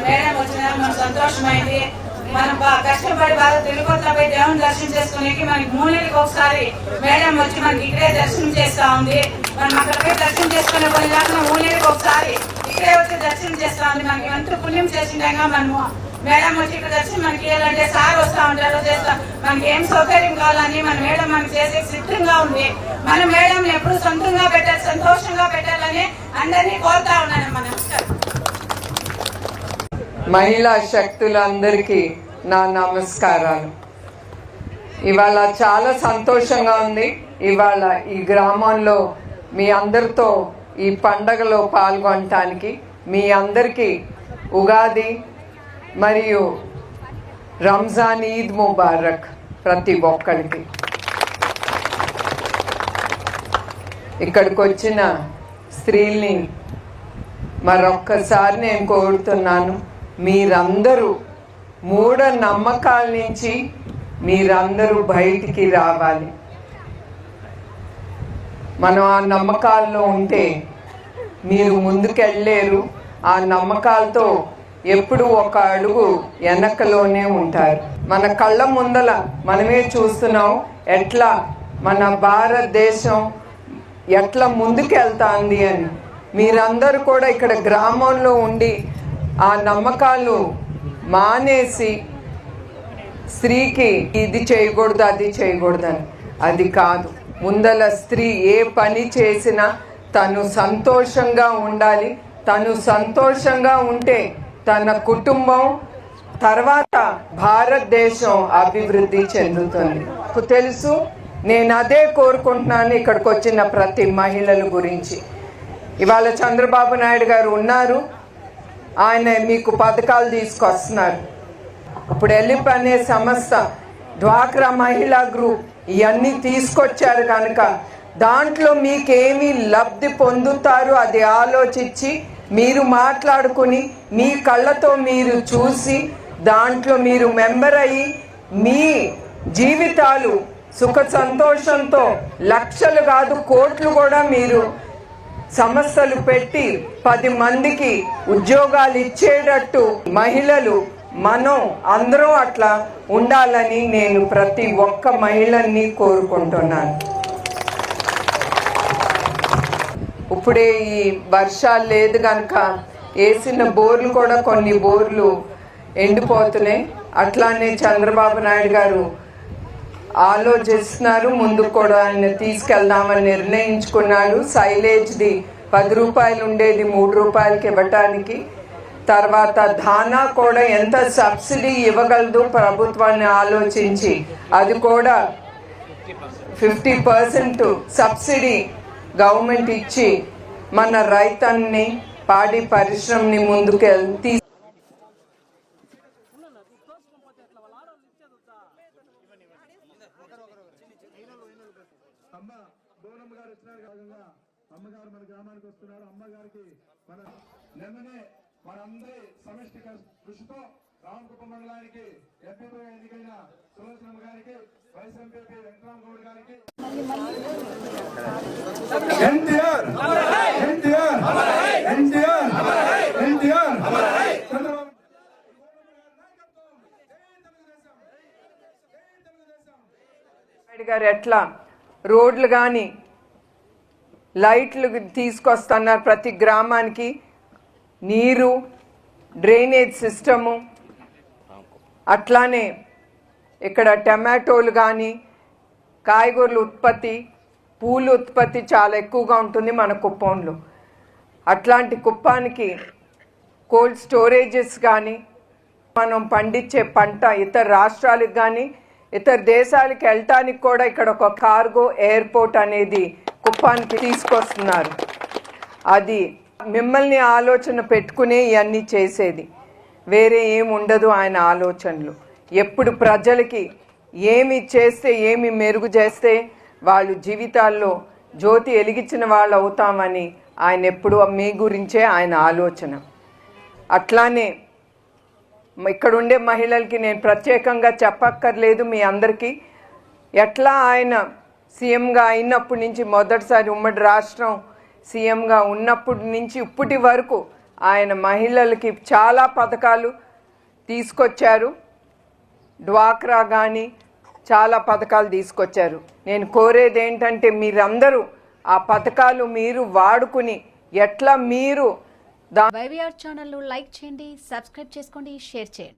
Madam వచ్చిన మనకు సంతోషమైంది మనం బా- కష్టపడి బాగా తిరుపతిపై దేవుని దర్శనం చేసుకునేకి మనకి మూడు నెలలకు ఒకసారి మేడం వచ్చి మనకి ఇక్కడే దర్శనం చేస్తా ఉంది. మనం అక్కడికే దర్శనం చేసుకునే పని కాకుండా మూడు నెలలకు ఒకసారి ఇక్కడే వచ్చి దర్శనం చేస్తా ఉంది. మనకి ఎంత పుణ్యం చేసిండగా మనము మేడం వచ్చి ఇక్కడ వచ్చి మనకి ఏంటంటే సార్ వస్తా ఉంటారు చేస్తాం. మనకి ఏం సౌకర్యం కావాలని మన మేడం మనకి చేసే సిద్ధంగా ఉంది. మన మేడం ఎప్పుడు సొంతంగా పెట్టాలి సంతోషంగా పెట్టాలని అందరినీ కోరుతా ఉన్నాను మన మహిళా శక్తులందరికీ నా నమస్కారాలు. ఇవాళ చాలా సంతోషంగా ఉంది. ఇవాళ ఈ గ్రామంలో మీ అందరితో ఈ పండగలో పాల్గొనటానికి మీ అందరికీ ఉగాది మరియు రంజాన్ ఈద్ ముబారక్ ప్రతి ఒక్కరికి ఇక్కడికి వచ్చిన స్త్రీల్ని మరొక్కసారి నేను కోరుతున్నాను మీరందరూ మూఢ నమ్మకాల నుంచి మీరందరూ బయటికి రావాలి. మనం ఆ నమ్మకాల్లో ఉంటే మీరు ముందుకెళ్ళలేరు ఆ నమ్మకాలతో ఎప్పుడు ఒక అడుగు వెనకలోనే ఉంటారు. మన కళ్ళ ముందల మనమే చూస్తున్నాం ఎట్లా మన భారతదేశం ఎట్లా ముందుకెళ్తాంది అని. మీరందరూ కూడా ఇక్కడ గ్రామంలో ఉండి ఆ నమ్మకాలు మానేసి స్త్రీకి ఇది చేయకూడదు అది చేయకూడదని అది కాదు. ముందల స్త్రీ ఏ పని చేసినా తను సంతోషంగా ఉండాలి. తను సంతోషంగా ఉంటే తన కుటుంబం తర్వాత భారతదేశం అభివృద్ధి చెందుతుంది. నాకు తెలుసు నేను అదే కోరుకుంటున్నాను ఇక్కడికి వచ్చిన ప్రతి మహిళల గురించి. ఇవాళ చంద్రబాబు నాయుడు గారు ఉన్నారు. ఆయన మీకు పథకాలు తీసుకొస్తున్నారు. ఇప్పుడు ఎలిప్ అనే సంస్థ డ్వాక్రా మహిళా గ్రూప్ ఇవన్నీ తీసుకొచ్చారు కనుక దాంట్లో మీకేమి లబ్ధి పొందుతారు అది ఆలోచించి మీరు మాట్లాడుకుని మీ కళ్ళతో మీరు చూసి దాంట్లో మీరు మెంబర్ అయ్యి మీ జీవితాలు సుఖ సంతోషంతో లక్షలు కాదు కోట్లు కూడా మీరు సమస్యలు పెట్టి పది మందికి ఉద్యోగాలు ఇచ్చేటట్టు మహిళలు మనం అందరం అట్లా ఉండాలని నేను ప్రతి ఒక్క మహిళని కోరుకుంటున్నాను. ఇప్పుడే ఈ వర్షాలు లేదు కనుక వేసిన బోర్లు కూడా కొన్ని బోర్లు ఎండిపోతున్నాయి. అట్లానే చంద్రబాబు నాయుడు గారు ఆలోచిస్తున్నారు. ముందుకు కూడా ఆయన తీసుకెళ్దామని నిర్ణయించుకున్నాడు. సైలేజ్ది పది రూపాయలు ఉండేది మూడు రూపాయలకి ఇవ్వటానికి. తర్వాత ధానా కూడా ఎంత సబ్సిడీ ఇవ్వగలదు ప్రభుత్వాన్ని ఆలోచించి. అది కూడా ఫిఫ్టీ పర్సెంట్ సబ్సిడీ గవర్నమెంట్ ఇచ్చి మన రైతాన్ని పాడి పరిశ్రమని ముందుకు తీ అమ్మగారు మన గ్రామానికి వస్తున్నారు. అమ్మగారికి మన నిన్ననే మనందరి సమిష్టి కృషితో రామకుప్ప మండలానికి ఎంపీపీ ఎన్నికైన వైస్ ఎంపీపీ వెంకటరామ గౌడ్ గారికి ఎన్టీఆర్! ఎన్టీఆర్! ఎన్టీఆర్! ఎన్టీఆర్! చంద్రబాబు నాయుడు గారు ఎట్లా? రోడ్లు కానీ లైట్లు తీసుకొస్తున్నారు ప్రతి గ్రామానికి. నీరు డ్రైనేజ్ సిస్టము. అట్లానే ఇక్కడ టమాటోలు కానీ కాయగూరల ఉత్పత్తి పూలు ఉత్పత్తి చాలా ఎక్కువగా ఉంటుంది మన కుప్పంలో. అట్లాంటి కుప్పానికి కోల్డ్ స్టోరేజెస్ కానీ మనం పండించే పంట ఇతర రాష్ట్రాలకు కానీ ఇతర దేశాలకు వెళ్ళటానికి కూడా ఇక్కడ ఒక కార్గో ఎయిర్పోర్ట్ అనేది కుప్పానికి తీసుకొస్తున్నారు. అది మిమ్మల్ని ఆలోచన పెట్టుకునే ఇవన్నీ చేసేది. వేరే ఏం ఉండదు ఆయన ఆలోచనలు. ఎప్పుడు ప్రజలకి ఏమి చేస్తే ఏమి మెరుగు చేస్తే వాళ్ళు జీవితాల్లో జ్యోతి వెలిగించిన వాళ్ళు అవుతామని ఆయన ఎప్పుడు మీ గురించే ఆయన ఆలోచన. అట్లానే ఇక్కడ ఉండే మహిళలకి నేను ప్రత్యేకంగా చెప్పక్కర్లేదు మీ అందరికీ. ఎట్లా ఆయన సీఎంగా అయినప్పటి నుంచి మొదటిసారి ఉమ్మడి రాష్ట్రం సీఎంగా ఉన్నప్పటి నుంచి ఇప్పటి వరకు ఆయన మహిళలకి చాలా పథకాలు తీసుకొచ్చారు. డ్వాక్రా కానీ చాలా పథకాలు తీసుకొచ్చారు. నేను కోరేది ఏంటంటే మీరందరూ ఆ పథకాలు మీరు వాడుకుని ఎట్లా మీరు దా ఛానల్ను లైక్ చేయండి సబ్స్క్రైబ్ చేసుకోండి షేర్ చేయండి.